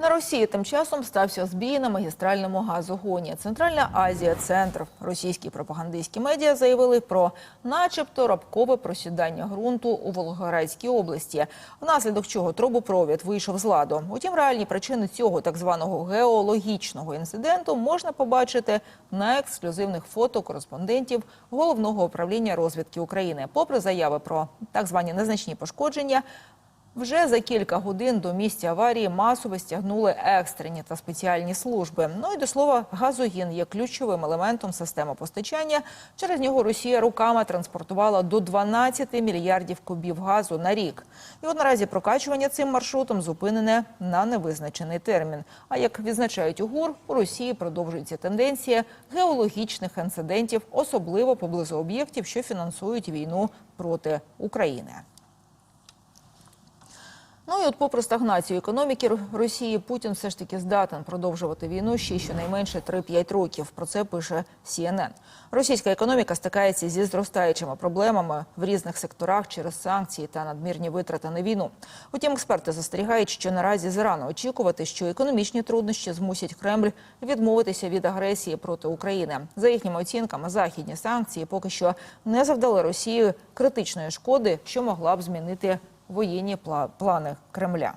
На Росії тим часом стався збій на магістральному газогоні. Центральна Азія, центр. Російські пропагандистські медіа заявили про, начебто, рабкове просідання ґрунту у Волгоградській області, внаслідок чого трубопровід вийшов з ладу. Утім, реальні причини цього так званого геологічного інциденту можна побачити на ексклюзивних фото кореспондентів головного управління розвідки України. Попри заяви про так звані незначні пошкодження. Вже за кілька годин до місця аварії масово стягнули екстрені та спеціальні служби. Ну і до слова, газогін є ключовим елементом системи постачання. Через нього Росія руками транспортувала до 12 мільярдів кубів газу на рік. І от наразі прокачування цим маршрутом зупинене на невизначений термін. А як відзначають у ГУР, у Росії продовжується тенденція геологічних інцидентів, особливо поблизу об'єктів, що фінансують війну проти України. Ну і от попри стагнацію економіки Росії, Путін все ж таки здатен продовжувати війну ще щонайменше 3-5 років. Про це пише CNN. Російська економіка стикається зі зростаючими проблемами в різних секторах через санкції та надмірні витрати на війну. Утім, експерти застерігають, що наразі зарано очікувати, що економічні труднощі змусять Кремль відмовитися від агресії проти України. За їхніми оцінками, західні санкції поки що не завдали Росії критичної шкоди, що могла б змінити воєнні пла- плани Кремля.